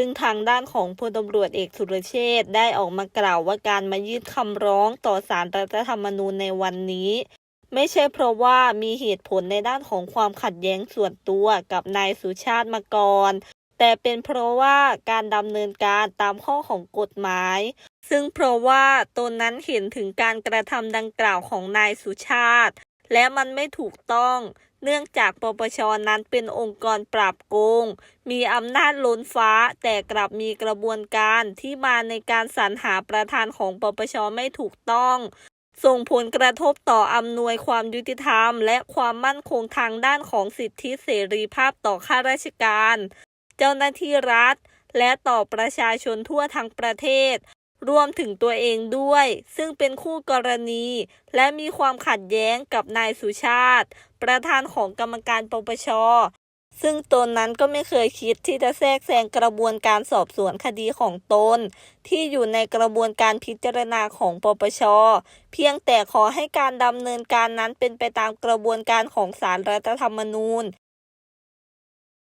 ซึ่งทางด้านของพลตำรวจเอกสุรเชษได้ออกมากล่าวว่าการมายื่นคำร้องต่อศาลรัฐธรรมนูญในวันนี้ ไม่ใช่เพราะว่ามีเหตุผลในด้านของความขัดแย้งส่วนตัวกับนายสุชาติมาก่อนแต่เป็นเพราะว่าการดำเนินการตามข้อของกฎหมาย ซึ่งเพราะว่าตนนั้นเห็นถึงการกระทำดังกล่าวของนายสุชาติ และมันไม่ถูกต้อง เนื่องจากปปชนั้นเป็นองค์กรปราบโกง มีอำนาจล้นฟ้า แต่กลับมีกระบวนการที่มาในการสรรหาประธานของปปชไม่ถูกต้อง ส่งผลกระทบต่ออำนวยความยุติธรรม และความมั่นคงทางด้านของสิทธิเสรีภาพต่อข้าราชการ เจ้าหน้าที่รัฐและต่อประชาชนทั่วทั้งประเทศ รวมถึงตัวเองด้วย ซึ่งเป็นคู่กรณี และมีความขัดแย้งกับนายสุชาติ ประธานของกรรมการปปช ซึ่งตนนั้นก็ไม่เคยคิดที่จะแทรกแซงกระบวนการสอบสวนคดีของตน ที่อยู่ในกระบวนการพิจารณาของปปช เพียงแต่ขอให้การดำเนินการนั้นเป็นไปตามกระบวนการของศาลรัฐธรรมนูญ